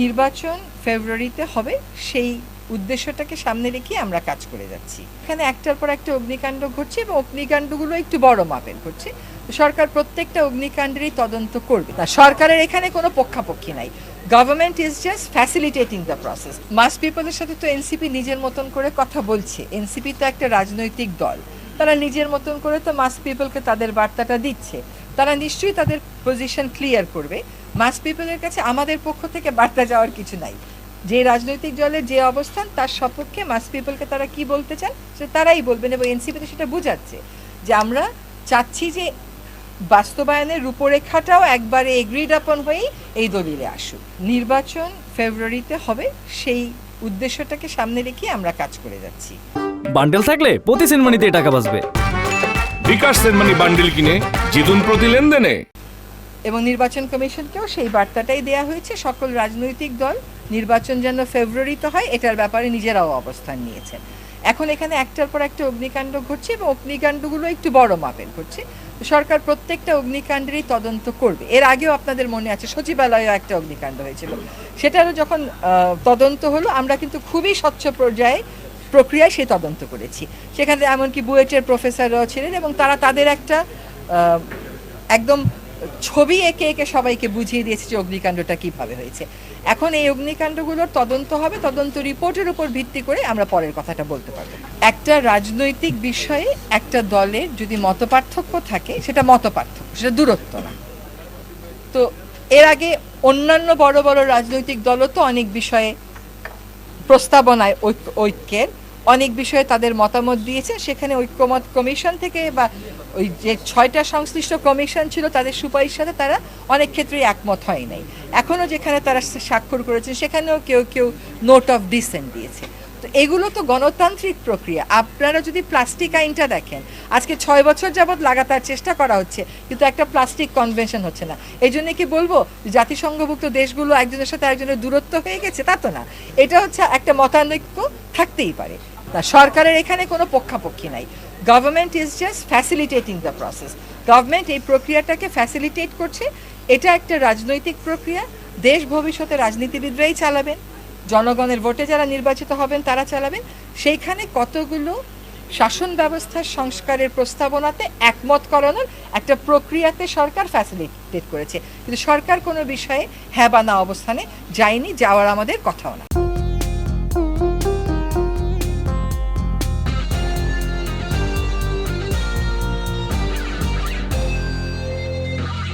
নির্বাচন ফেব্রুয়ারিতে হবে, সেই উদ্দেশ্যটাকে সামনে রেখে আমরা কাজ করে যাচ্ছি। এখানে একটার পর একটা অগ্নিকাণ্ড ঘটছে এবং অগ্নিকাণ্ডগুলো একটু বড় মাপের ঘটছে। সরকার প্রত্যেকটা অগ্নিকাণ্ডেরই তদন্ত করবে। না সরকারের এখানে কোনো পক্ষাপক্ষি নাই। Government is just facilitating the process mass পিপলের সাথে তো এনসিপি নিজের মতন করে কথা বলছে। এনসিপি তো একটা রাজনৈতিক দল। তারা নিজের মতন করে তো মাস পিপলকে তাদের বার্তাটা দিচ্ছে। তারা নিশ্চয়ই তাদের পজিশন ক্লিয়ার করবে। মাস পিপলের কাছে আমাদের পক্ষ থেকে বার্তা যাওয়ার কিছু নাই। যে রাজনৈতিক দলের যে অবস্থান, তার সপক্ষে মাস পিপলকে তারা কি বলতে চান সেটা তারাই বলবেন এবং এনসিপি তো সেটা বোঝাচ্ছে যে আমরা চাচ্ছি যে বাস্তবায়নের রূপরেখাটাও একবারে এগ্রিড আপন হয়েই এই দলিলে আসুক। নির্বাচন ফেব্রুয়ারিতে হবে, সেই উদ্দেশ্যটাকে সামনে রেখে আমরা কাজ করে যাচ্ছি। বান্ডেল থাকলে প্রতি সেনমানিতে টাকা বাঁচবে। বান্ডিল কিনে জিতুন প্রতি লেনদেনে। এবং নির্বাচন কমিশনকেও সেই বার্তাটাই হয়েছে, সকল রাজনৈতিক দল, নির্বাচন যেন ফেব্রুয়ারিতে হয়, এটার ব্যাপারে নিজেরাও অবস্থান এখন এখানে একটার পর একটা অগ্নিকাণ্ড ঘটছে এবং অগ্নিকাণ্ডগুলো একটু বড় মাপের ঘটছে। সরকার প্রত্যেকটা অগ্নিকাণ্ডেরই তদন্ত করবে। এর আগেও আপনাদের মনে আছে, সচিবালয়েও একটা অগ্নিকাণ্ড হয়েছিল। সেটারও যখন তদন্ত হলো, আমরা কিন্তু খুবই স্বচ্ছ পর্যায়ে প্রক্রিয়ায় সে তদন্ত করেছি। সেখানে এমনকি বুয়েটের প্রফেসররাও ছিলেন এবং তারা তাদের একটা একদম ছবি এঁকে এঁকে সবাইকে বুঝিয়ে দিয়েছে যে অগ্নিকাণ্ডটা কীভাবে হয়েছে। এখন এই অগ্নিকাণ্ডগুলোর তদন্ত হবে, তদন্ত রিপোর্টের উপর ভিত্তি করে আমরা পরের কথাটা বলতে পারব। একটা রাজনৈতিক বিষয়ে একটা দলের যদি মতপার্থক্য থাকে, সেটা মতপার্থক্য, সেটা দূরত্ব না। তো এর আগে অন্যান্য বড় বড় রাজনৈতিক দলও তো অনেক বিষয়ে প্রস্তাবনায় ঐক্য- ঐক্যের অনেক বিষয়ে তাদের মতামত দিয়েছে সেখানে ঐক্যমত কমিশন থেকে বা ওই যে ছয়টা সংশ্লিষ্ট কমিশন ছিল, তাদের সুপারিশ সাথে তারা অনেক ক্ষেত্রেই একমত হয় নাই। এখনও যেখানে তারা স্বাক্ষর করেছেন, সেখানেও কেউ কেউ নোট অফ ডিসেন্ট দিয়েছে। তো এগুলো তো গণতান্ত্রিক প্রক্রিয়া। আপনারা যদি প্লাস্টিক আইনটা দেখেন, আজকে ছয় বছর যাবৎ লাগাতার চেষ্টা করা হচ্ছে, কিন্তু একটা প্লাস্টিক কনভেনশন হচ্ছে না। এই জন্য কি বলব, জাতিসংঘভুক্ত দেশগুলো একজনের সাথে একজনের দূরত্ব হয়ে গেছে, তা তো না। এটা হচ্ছে একটা মতানৈক্য থাকতেই পারে। তা সরকারের এখানে কোনো পক্ষাপক্ষী নাই। Government is just facilitating the process government এই প্রক্রিয়াটাকে ফ্যাসিলিটেট করছে। এটা একটা রাজনৈতিক প্রক্রিয়া। দেশ ভবিষ্যতে রাজনীতিবিদরাই চালাবেন। জনগণের ভোটে যারা নির্বাচিত হবেন, তারা চালাবেন। সেইখানে কতগুলো শাসন ব্যবস্থার সংস্কারের প্রস্তাবনাতে একমত করানোর একটা প্রক্রিয়াতে সরকার ফ্যাসিলিটেট করেছে। কিন্তু সরকার কোনো বিষয়ে হ্যাঁ বা না অবস্থানে যায়নি, যাওয়ার আমাদের কথাও না।